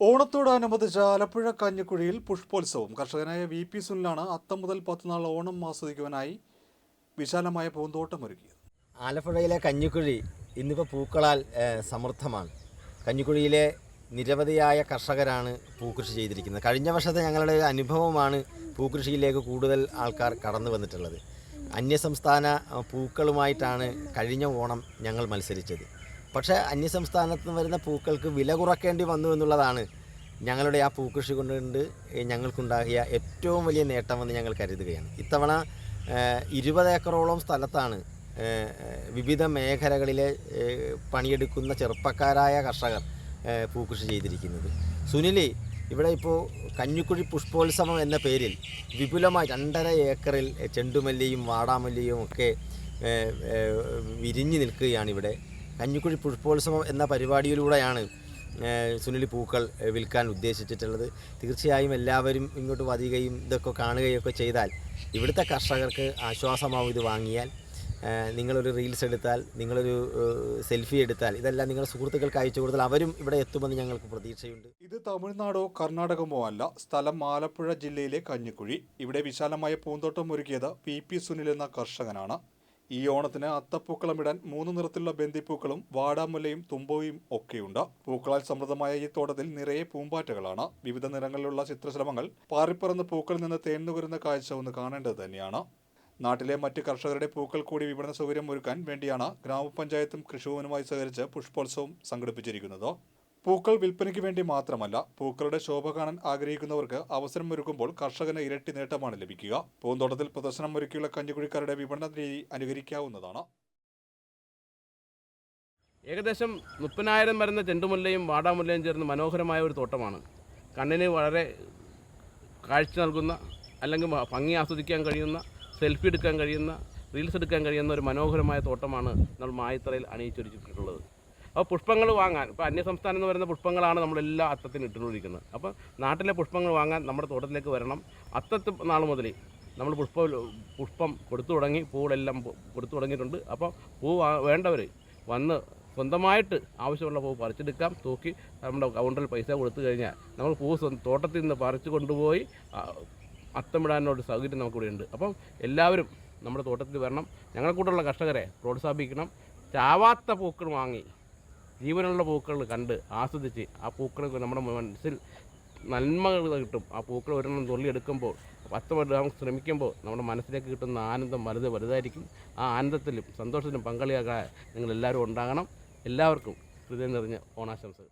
ഓണത്തോടനുബന്ധിച്ച് ആലപ്പുഴ കഞ്ഞിക്കുഴിയിൽ പുഷ്പോത്സവം. കർഷകനായ V P സുനിലാണ് അത്തം മുതൽ പത്തുനാൾ ഓണം ആസ്വദിക്കുവാനായി വിശാലമായ പൂന്തോട്ടം ഒരുക്കിയത്. ആലപ്പുഴയിലെ കഞ്ഞിക്കുഴി ഇന്നിപ്പോൾ പൂക്കളാൽ സമൃദ്ധമാണ്. കഞ്ഞിക്കുഴിയിലെ നിരവധിയായ കർഷകരാണ് പൂക്കൃഷി ചെയ്തിരിക്കുന്നത്. കഴിഞ്ഞ വർഷത്തെ ഞങ്ങളുടെ അനുഭവമാണ് പൂക്കൃഷിയിലേക്ക് കൂടുതൽ ആൾക്കാർ കടന്നു വന്നിട്ടുള്ളത്. അന്യസംസ്ഥാന പൂക്കളുമായിട്ടാണ് കഴിഞ്ഞ ഓണം ഞങ്ങൾ മത്സരിച്ചത്. പക്ഷേ അന്യസംസ്ഥാനത്ത് നിന്ന് വരുന്ന പൂക്കൾക്ക് വില കുറയ്ക്കേണ്ടി വന്നു എന്നുള്ളതാണ് ഞങ്ങളുടെ ആ പൂക്കൃഷി കൊണ്ട് ഞങ്ങൾക്കുണ്ടാകിയ ഏറ്റവും വലിയ നേട്ടമെന്ന് ഞങ്ങൾ കരുതുകയാണ്. ഇത്തവണ ഇരുപത് ഏക്കറോളം സ്ഥലത്താണ് വിവിധ മേഖലകളിലെ പണിയെടുക്കുന്ന ചെറുപ്പക്കാരായ കർഷകർ പൂക്കൃഷി ചെയ്തിരിക്കുന്നത്. സുനിലി ഇവിടെ ഇപ്പോൾ കഞ്ഞിക്കുഴി പുഷ്പോത്സവം എന്ന പേരിൽ വിപുലമായി രണ്ടര ഏക്കറിൽ ചെണ്ടുമല്ലിയും വാടാമല്ലിയും ഒക്കെ വിരിഞ്ഞു നിൽക്കുകയാണ് ഇവിടെ. കഞ്ഞിക്കുഴി പുഷ്പോത്സവം എന്ന പരിപാടിയിലൂടെയാണ് സുനിൽ പൂക്കൾ വിൽക്കാൻ ഉദ്ദേശിച്ചിട്ടുള്ളത്. തീർച്ചയായും എല്ലാവരും ഇങ്ങോട്ട് വരികയും ഇതൊക്കെ കാണുകയും ഒക്കെ ചെയ്താൽ ഇവിടുത്തെ കർഷകർക്ക് ആശ്വാസമാവും ഇത് വാങ്ങിയാൽ. നിങ്ങളൊരു റീൽസ് എടുത്താൽ നിങ്ങളൊരു സെൽഫി എടുത്താൽ ഇതെല്ലാം നിങ്ങളുടെ സുഹൃത്തുക്കൾക്ക് അയച്ചു കൊടുത്താൽ അവരും ഇവിടെ എത്തുമെന്ന് ഞങ്ങൾക്ക് പ്രതീക്ഷയുണ്ട്. ഇത് തമിഴ്നാടോ കർണാടകമോ അല്ല സ്ഥലം ആലപ്പുഴ ജില്ലയിലെ കഞ്ഞിക്കുഴി. ഇവിടെ വിശാലമായ പൂന്തോട്ടം ഒരുക്കിയത് പി പി സുനിൽ എന്ന കർഷകനാണ്. ഈ ഓണത്തിന് അത്തപ്പൂക്കളമിടാൻ മൂന്ന് നിറത്തിലുള്ള ബന്ദിപ്പൂക്കളും വാടാമുല്ലയും തുമ്പോയും ഒക്കെയുണ്ട്. പൂക്കളാൽ സമൃദ്ധമായ ഈ തോട്ടത്തിൽ നിറയെ പൂമ്പാറ്റകളാണ്. വിവിധ നിറങ്ങളിലുള്ള ചിത്രശ്രമങ്ങൾ പാറിപ്പറന്ന് പൂക്കളിൽ നിന്ന് തേന്നുകരുന്ന കാഴ്ച ഒന്ന് കാണേണ്ടത് തന്നെയാണ്. നാട്ടിലെ മറ്റ് കർഷകരുടെ പൂക്കൾ കൂടി വിപണന സൗകര്യം ഒരുക്കാൻ വേണ്ടിയാണ് ഗ്രാമപഞ്ചായത്തും കൃഷിഭവനുമായി സഹകരിച്ച് പുഷ്പോത്സവം സംഘടിപ്പിച്ചിരിക്കുന്നത്. പൂക്കൾ വിൽപ്പനയ്ക്ക് വേണ്ടി മാത്രമല്ല പൂക്കളുടെ ശോഭ കാണാൻ ആഗ്രഹിക്കുന്നവർക്ക് അവസരം ഒരുക്കുമ്പോൾ കർഷകന് ഇരട്ടി നേട്ടമാണ് ലഭിക്കുക. പൂന്തോട്ടത്തിൽ പ്രദർശനം ഒരുക്കിയുള്ള കഞ്ഞിക്കുഴിക്കാരുടെ വിപണന രീതി അനുകരിക്കാവുന്നതാണ്. ഏകദേശം മുപ്പതിനായിരം വരുന്ന ചെണ്ടുമുല്ലയും വാടാമുല്ലയും ചേർന്ന് മനോഹരമായ ഒരു തോട്ടമാണ്. കണ്ണിന് വളരെ കാഴ്ച നൽകുന്ന അല്ലെങ്കിൽ ഭംഗി ആസ്വദിക്കാൻ കഴിയുന്ന സെൽഫി എടുക്കാൻ കഴിയുന്ന റീൽസ് എടുക്കാൻ കഴിയുന്ന ഒരു മനോഹരമായ തോട്ടമാണ് നമ്മൾ മായത്തറയിൽ അണിയിച്ചൊരുച്ചിട്ടുള്ളത് അപ്പോൾ പുഷ്പങ്ങൾ വാങ്ങാൻ ഇപ്പോൾ അന്യസംസ്ഥാനം എന്ന് പറയുന്ന പുഷ്പങ്ങളാണ് നമ്മളെല്ലാ അത്തത്തിന് ഇട്ടുകൊണ്ടിരിക്കുന്നത്. അപ്പോൾ നാട്ടിലെ പുഷ്പങ്ങൾ വാങ്ങാൻ നമ്മുടെ തോട്ടത്തിലേക്ക് വരണം. അത്തത്ത് നാൾ മുതൽ നമ്മൾ പുഷ്പ പുഷ്പം കൊടുത്തു തുടങ്ങി പൂവെല്ലാം കൊടുത്തു തുടങ്ങിയിട്ടുണ്ട്. അപ്പോൾ പൂ വേണ്ടവർ വന്ന് സ്വന്തമായിട്ട് ആവശ്യമുള്ള പൂ പറിച്ചെടുക്കാം. തൂക്കി നമ്മുടെ കൗണ്ടറിൽ പൈസ കൊടുത്തു കഴിഞ്ഞാൽ നമ്മൾ പൂ തോട്ടത്തിൽ നിന്ന് പറിച്ചു കൊണ്ടുപോയി അത്തമിടാനുള്ള സൗകര്യം നമുക്കിവിടെ ഉണ്ട് അപ്പം എല്ലാവരും നമ്മുടെ തോട്ടത്തിൽ വരണം. ഞങ്ങളെ കൂടെയുള്ള കർഷകരെ പ്രോത്സാഹിപ്പിക്കണം. ചാവാത്ത പൂക്കൾ വാങ്ങി ജീവനുള്ള പൂക്കൾ കണ്ട് ആസ്വദിച്ച് ആ പൂക്കൾ നമ്മുടെ മനസ്സിൽ നന്മകൾ കിട്ടും. ആ പൂക്കൾ ഒരെണ്ണം തൊള്ളിയെടുക്കുമ്പോൾ പത്തമിടാൻ ശ്രമിക്കുമ്പോൾ നമ്മുടെ മനസ്സിലേക്ക് കിട്ടുന്ന ആനന്ദം വലുത് വലുതായിരിക്കും. ആ ആനന്ദത്തിലും സന്തോഷത്തിലും പങ്കാളിയാകാൻ നിങ്ങളെല്ലാവരും ഉണ്ടാകണം. എല്ലാവർക്കും ഹൃദയം നിറഞ്ഞ ഓണാശംസകൾ.